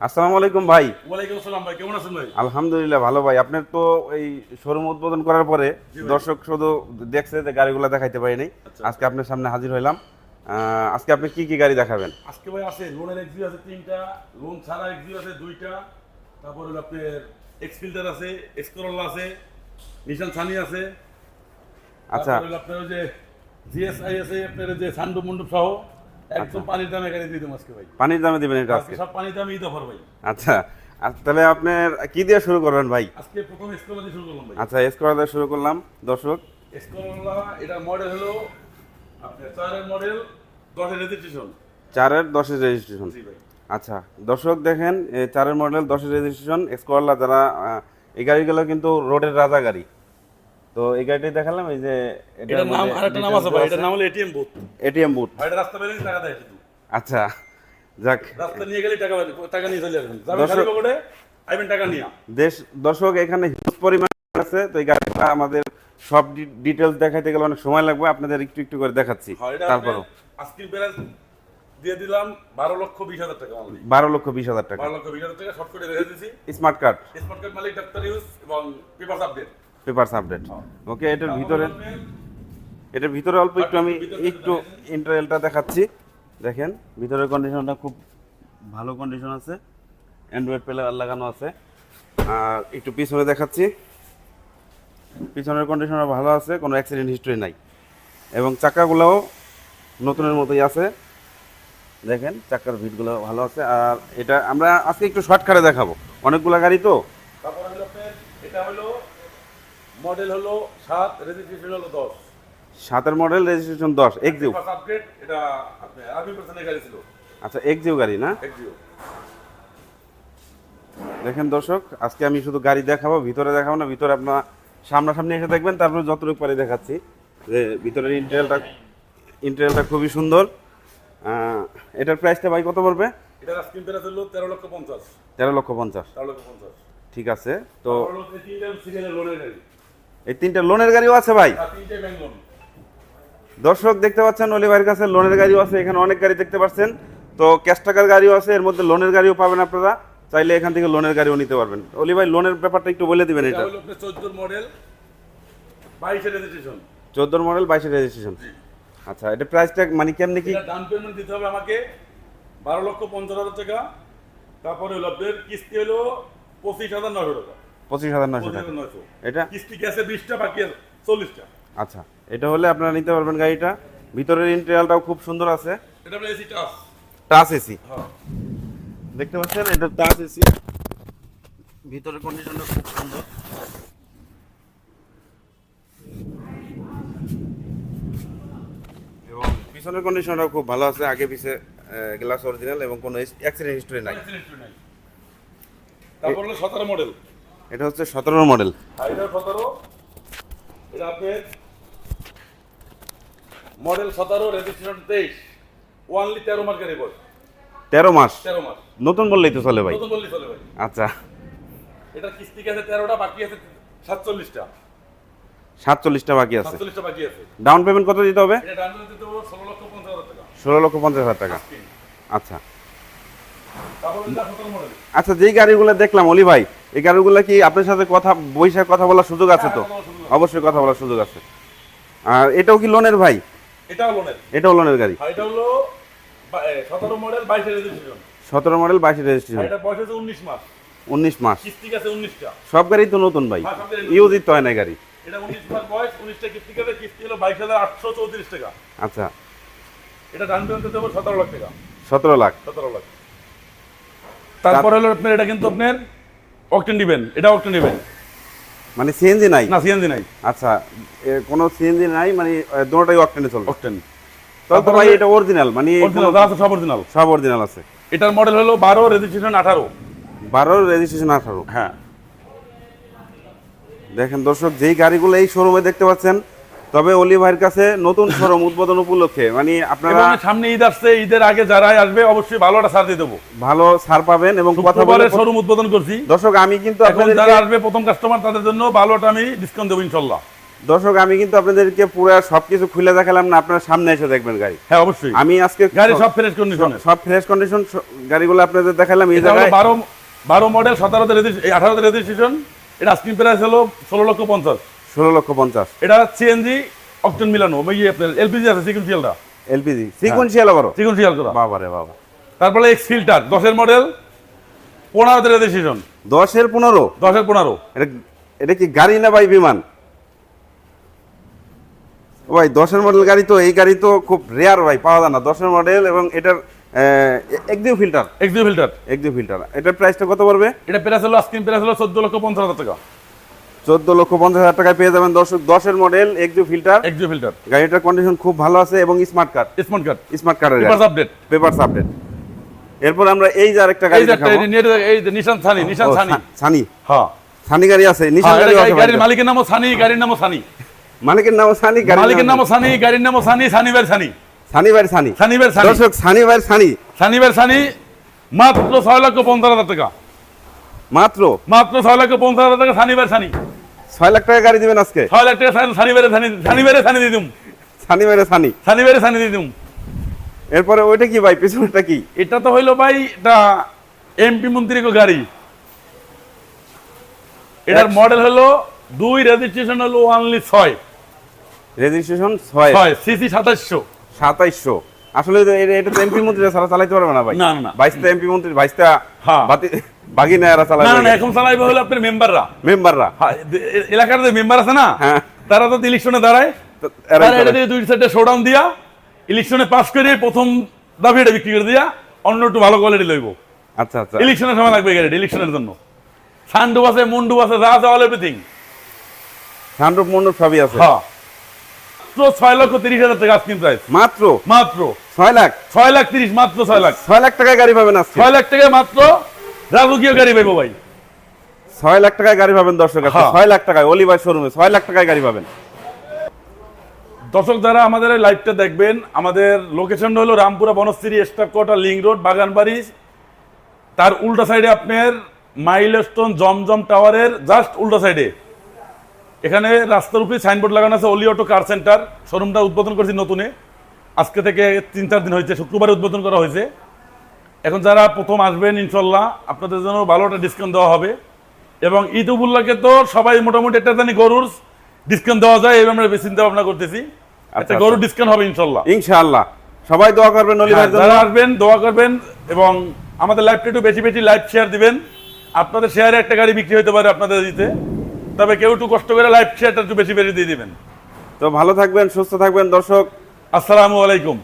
আসসালামু আলাইকুম ভাই। ওয়ালাইকুম আসসালাম ভাই কেমন আছেন ভাই? আলহামদুলিল্লাহ ভালো ভাই। আপনার তো এই শোরুম উদ্বোধন করার পরে দর্শক শুধু দেখছে যে গাড়িগুলো দেখাইতে পারিনি। আচ্ছা। আজকে আপনার সামনে হাজির হইলাম। আজকে আপনি কি কি গাড়ি দেখাবেন? আজকে ভাই আছে লোনের এক্সিউ আছে তিনটা লোন ছাড়া এক্সিউ আছে দুইটা তারপর হলো আপনার এক্স ফিল্টার আছে এক্সকরোলা আছে নিশান সানি আছে। আচ্ছা। আপনার যে জিএসআই আছে আপনার যে সান্ডু মন্ডপ সহ। একদম পানির দামে গাড়ি দিয়ে দেবো আজকে ভাই। পানির দামে দিবেন এটা আজকে সব পানির দামে ঈদ অফার ভাই আচ্ছা আর তাহলে আপনার কি দিয়ে শুরু করবেন ভাই? আজকে প্রথম এক্সকরোলা দিয়ে শুরু করলাম ভাই। আচ্ছা স্কোয়ার দিয়ে শুরু করলাম। দর্শক। এক্সকরোলা এটা মডেল হলো আপনার চারের মডেল দশের রেজিস্ট্রেশন চারের দশের রেজিস্ট্রেশন জি ভাই। আচ্ছা দর্শক দেখেন চারের মডেল দশের রেজিস্ট্রেশন এক্সকোয়ারলা যারা এই গাড়িগুলো কিন্তু রোডের রাজা গাড়ি তো এই গাড়িটি দেখালাম এই যে এটার নাম আরেকটা নাম আছে ভাই এটার নাম হলো এটিএম বুথ এটিএম বুট ভাই এটা রাস্তা বেরিয়ে টাকা দেয় শুধু। আচ্ছা যাক। রাস্তা নিয়ে গেলে টাকা টাকা নিয়ে চলে আসবেন। যাবেন দর্শক- খালি পকেটে আইবেন টাকা নিয়ে। দেশ দর্শক এখানে হিউজ পরিমাণ আছে তো এই গাড়িটা আমাদের সব ডিটেলস দেখাইতে গেলে অনেক সময় লাগবে আপনাদের একটু একটু করে দেখাচ্ছি। তারপরও। আজকের ব্যালেন্স দিয়ে দিলাম বারো লক্ষ বিশ হাজার টাকা বারো লক্ষ বিশ হাজার টাকা। বারো লক্ষ বিশ হাজার টাকা শর্ট করে রেখে দিয়েছি। স্মার্ট কার্ড স্মার্ট কার্ড মালিক ডাক্তার ইউজ এবং paper update papers update. Okay এটার ভিতরে এটার ভিতরে অল্প একটু আমি একটু ইন্টারভেলটা দেখাচ্ছি। দেখেন ভিতরের কন্ডিশনটা খুব ভালো কন্ডিশন আছে। অ্যান্ড্রয়েড প্লেয়ার লাগানো আছে। আর একটু পিছনে দেখাচ্ছি। পিছনের কন্ডিশনটা ভালো আছে কোনো অ্যাক্সিডেন্ট হিস্ট্রি নাই। এবং চাকাগুলোও নতুনের মতোই আছে। দেখেন চাকার ভিটগুলো ভালো আছে। আর এটা আমরা আজকে একটু শর্টকাটে দেখাবো। অনেকগুলো গাড়ি তো। তারপর হলো এটা হলো মডেল হলো সাত রেজিস্ট্রেশন হলো দশ। সাতের মডেল রেজিস্ট্রেশন দশ এক্সিউ আপডেট এটা আর্মি পার্সেন্টের গাড়ি ছিল। আচ্ছা এক্সিউ গাড়ি না? এক্সিও দেখেন দর্শক আজকে আমি শুধু গাড়ি দেখাবো ভিতরে দেখাবো না ভিতরে আপনার সামনাসামনি এসে দেখবেন তারপরে যতটুকু পারি দেখাচ্ছি। যে ভিতরের ইন্টেরিয়ালটা ইন্টেরিয়ালটা খুবই সুন্দর। এটার প্রাইসটা ভাই কত পড়বে? এটার স্ক্রিন প্রাইস হলো তেরো লক্ষ পঞ্চাশ। তেরো লক্ষ পঞ্চাশ। তেরো লক্ষ পঞ্চাশ। ঠিক আছে তো সিরিয়ালের লোনের গাড়ি। এই তিনটা লোনের গাড়িও আছে ভাই। দর্শক দেখতে পাচ্ছেন অলি ভাইয়ের কাছে লোনের গাড়িও আছে এখানে অনেক গাড়ি দেখতে পাচ্ছেন। তো ক্যাশ টাকার গাড়িও আছে এর মধ্যে লোনের গাড়িও পাবেন আপনারা। চাইলে এখান থেকে লোনের গাড়িও নিতে পারবেন। অলি ভাই লোনের ব্যাপারটা একটু বলে দিবেন এটা। এটা চোদ্দোর মডেল বাইশের রেজিস্ট্রেশন চোদ্দোর মডেল বাইশের রেজিস্ট্রেশন আচ্ছা এটা প্রাইসটা মানে কেমনি কি? ডাউন পেমেন্ট দিতে হবে আমাকে বারো লক্ষ পঞ্চাশ হাজার টাকা। তারপরে হলো কিস্তি হলো পঁচিশ হাজার নশো টাকা। পঁচিশ হাজার টাকা। এটা? কিস্তি গেছে বিশটা বাকি আছে চল্লিশটা। আচ্ছা এটা হলে আপনারা নিতে পারবেন গাড়িটা। ভিতরের ইন্টেরিয়ালটাও খুব সুন্দর আছে। এটা এসি টাস টাচ এসি। হ্যাঁ। দেখতে পাচ্ছেন? এটা টাচ এসি। ভিতরের কন্ডিশনটা খুব সুন্দর। এবং পিছনের কন্ডিশনটাও খুব ভালো আছে। আগে পিছে গ্লাস অরিজিনাল এবং কোনো অ্যাক্সিডেন্ট হিস্টরি নাই। তারপর হলো সতেরো মডেল এটা হচ্ছে সতেরো মডেল। এটা আপনার মডেল সতেরো রেজিস্ট্রেশন তেইশ। ওয়ানলি তেরো মাস গাড়ি বল তেরো মাস? তেরো মাস। নতুন বললেই তো চলে ভাই। নতুন বললি চলে ভাই। আচ্ছা। এটা কিস্তি গেছে তেরোটা বাকি আছে সাতচল্লিশটা? সাতচল্লিশটা বাকি আছে। সাতচল্লিশটা বাকি আছে। ডাউন পেমেন্ট কত দিতে হবে? এটা দিতে ষোলো লক্ষ পঞ্চাশ হাজার টাকা। ষোলো লক্ষ পঞ্চাশ হাজার টাকা। আচ্ছা। আচ্ছা যেই গাড়িগুলো দেখলাম অলি ভাই এই গাড়িগুলো কি আপনার সাথে কথা বৈশাখ কথা বলার সুযোগ আছে তো? হ্যাঁ, অবশ্যই কথা বলার সুযোগ আছে। আর এটাও কি লোনের ভাই? এটাও লোনের। এটাও লোনের গাড়ি। আর এটা হলো সতেরো মডেল বাইশের রেজিস্ট্রেশন। সতেরো মডেল বাইশে রেজিস্ট্রেশন। এটা বয়স হচ্ছে উনিশ মাস। উনিশ মাস। কিস্তি গেছে উনিশটা। সব গাড়ি তো নতুন ভাই। হ্যাঁ, ইউজিত তো হয় না গাড়ি। এটা উনিশ মাস বয়স উনিশটা কিস্তি গেছে কিস্তি হলো বাইশ হাজার আটশো চৌত্রিশ টাকা। আচ্ছা। এটা ডান পেমেন্ট দেবো সতেরো লাখ টাকা। সতেরো লাখ। সতেরো লাখ। তারপরে হলো আপনার এটা কিন্তু আপনার অকটেন দিবেন এটা অকটেন দিবেন। মানে সিএনজি নাই? না সিএনজি নাই। আচ্ছা কোনো সিএনজি নাই মানে দুটোটাই অকটেনে চলবে। অকটেন তবে তো ভাই এটা অরিজিনাল মানে আছে সব অরিজিনাল সব অরিজিনাল আছে। এটার মডেল হলো বারো রেজিস্ট্রেশন আঠারো। বারো রেজিস্ট্রেশন আঠারো। হ্যাঁ। দেখেন দর্শক যেই গাড়িগুলো এই শোরুমে দেখতে পাচ্ছেন তবে অলি ভাইয়ের কাছে নতুন শোরুম উদ্বোধন উপলক্ষে মানে আপনারা সামনে ঈদ আসছে ঈদের আগে যারা আসবে অবশ্যই ভালো একটা ছাড় দিয়ে দেবো। ভালো ছাড় পাবেন এবং কথা বলে শোরুম উদ্বোধন করছি। দর্শক আমি কিন্তু এখন যারা আসবে প্রথম কাস্টমার তাদের জন্য ভালোটা আমি ডিসকাউন্ট দেবো ইনশাল্লাহ। দর্শক আমি কিন্তু আপনাদেরকে পুরো সবকিছু খুলে দেখালাম না আপনার সামনে এসে দেখবেন গাড়ি। হ্যাঁ অবশ্যই। আমি আজকে গাড়ি সব ফ্রেশ কন্ডিশন সব ফ্রেশ কন্ডিশন গাড়িগুলো আপনাদের দেখালাম এই জায়গায় বারো বারো মডেল সতেরোতে আঠারোতে রেজিস্ট্রেশন এটা আস্কিং প্রাইস হলো ষোলো লক্ষ পঞ্চাশ। ষোলো লক্ষ পঞ্চাশ। এটা সিএনজি অকটেন মিলানো ওই আপনার এলপিজি আছে সিকুয়েন্সিয়ালটা এলপিজি সিকুয়েন্সিয়াল আবারও সিকুয়েন্সিয়াল করা। বাবা রে বাবা। তারপরে এক্স ফিল্টার দশের মডেল পনেরোতে রেজিস্ট্রেশন দশের পনেরো? দশের পনেরো। এটা এটা কি গাড়ি না ভাই বিমান? ভাই দশের মডেল গাড়ি তো এই গাড়ি তো খুব রেয়ার ভাই পাওয়া যায় না। দশের মডেল এবং এটার Axio fielder Axio fielder Axio fielder এটার প্রাইসটা কত পড়বে? এটা প্রাইস হলো আস্কিং প্রাইস হলো চোদ্দ লক্ষ পঞ্চাশ হাজার টাকা। চোদ্দ লক্ষ পঞ্চাশ হাজার টাকায় পেয়ে যাবেন দর্শক দশের model Axio Fielder Axio Fielder গাড়িটার কন্ডিশন খুব ভালো আছে এবং smart card smart card smart কার্ডের পেপারস আপডেট পেপারস আপডেট এরপর আমরা এই যে আরেকটা গাড়ি দেখাবো। এই যে- নিশান সানি নিশান সানি সানি হ্যাঁ। সানি গাড়ি আছে নিশান হ্যাঁ, গাড়ি আছে গাড়ির মালিকের নামও সানি গাড়ির নামও সানি মালিকের নাম সানি গাড়ির মালিকের নাম নামও সানি গাড়ির নামও সানি সানিবার সানি সানি ভাই সানি সানিবার সানি দর্শক সানি ভাই সানি সানিবার সানি মাত্র ছয় লক্ষ পঞ্চাশ হাজার টাকা। মাত্র? মাত্র ছয় লক্ষ পঞ্চাশ হাজার টাকা সানিবার সানি ছয় লাখ টাকা গাড়ি দিবেন আজকে? ছয় লাখ টাকা সানি- সানিবারে সানি সানিবারে সানি দিয়ে দিম। সানি ভাই সানি। সানিবারে সানি দিয়ে দিম। এরপরে ওইটা কি ভাই? পিছনেটা কি? এটা তো হইল ভাই এটা এমপি মন্ত্রী গাড়ি। এটার মডেল হলো দুই রেজিস্ট্রেশন হলো ওয়ানলি ছয়। রেজিস্ট্রেশন ছয়। ছয় সিসি সাতাশশো। সাতাইশশো। আসলে এটা- এমপি মন্ত্রী ছাড়া চালাইতে পারবে না ভাই। না, না। বাইশটা এমপি মন্ত্রী বাইশটা হ্যাঁ। নেয়ারা না না, না এখন চালাইবে হলো আপনার মেম্বাররা। মেম্বাররা। হ্যাঁ, এলাকার যে মেম্বার আছে না হ্যাঁ। তারা তো ইলেকশনে দাঁড়ায়। তারা এটা দিয়ে দুই সাইডে শোডাউন দিয়া ইলেকশনে পাস করে প্রথম দাবি এটা বিক্রি করে দিয়া অন্য একটু ভালো কোয়ালিটি লইব। আচ্ছা আচ্ছা। ইলেকশনের সময় লাগবে গাড়ি ইলেকশনের জন্য। সানডু আছে মুন্ডু আছে যা আছে অল এভরিথিং সানরূপ মন্ডপ সবই আছে। হ্যাঁ। তো ছয় লক্ষ তিরিশ হাজার টাকা আজকিন প্রাইস মাত্র? মাত্র। ছয় লাখ? ছয় লাখ তিরিশ মাত্র ছয় লাখ। ছয় লাখ টাকায় গাড়ি পাবেন আজকে। ছয় লাখ টাকা মাত্র রাজকীয় গাড়ি পাইবো ভাই? ছয় লাখ টাকায় গাড়ি পাবেন দর্শক। হ্যাঁ। ছয় লাখ টাকায় অলিভার শোরুমে ছয় লাখ টাকায় গাড়ি পাবেন। দর্শক যারা আমাদের এই লাইভটা দেখবেন আমাদের লোকেশনটা হলো Rampura Banasree staff quarter link road বাগানবাড়ি। তার উল্টা সাইডে আপনার মাইলস্টোন জমজম টাওয়ারের জাস্ট উল্টা সাইডে এখানে রাস্তার উপরে সাইনবোর্ড লাগানো আছে অলি অটো কার সেন্টার শোরুমটা উদ্বোধন করছি নতুনে। আজকে থেকে তিন চার দিন হয়েছে শুক্রবারে উদ্বোধন করা হয়েছে। এখন যারা প্রথম আসবেন ইনশাল্লাহ আপনাদের জন্য ভালো একটা ডিসকাউন্ট দেওয়া হবে। এবং ঈদ উবুল্লাহকে তো সবাই মোটামুটি একটা জানি গরুর ডিসকাউন্ট দেওয়া যায় এই আমরা চিন্তা ভাবনা করতেছি। একটা আচ্ছা। গরুর ডিসকাউন্ট হবে ইনশাল্লাহ। ইনশাআল্লাহ। সবাই দোয়া করবেন হ্যাঁ, যারা আসবেন দোয়া করবেন এবং আমাদের লাইভটা একটু বেশি বেশি লাইভ শেয়ার দিবেন। আপনাদের শেয়ারে একটা গাড়ি বিক্রি হতে পারে আপনাদের দিতে তবে কেউ একটু কষ্ট করে লাইভ শেয়ারটা একটু বেশি বেশি দিয়ে দিবেন। তো ভালো থাকবেন সুস্থ থাকবেন দর্শক। আসসালামু আলাইকুম।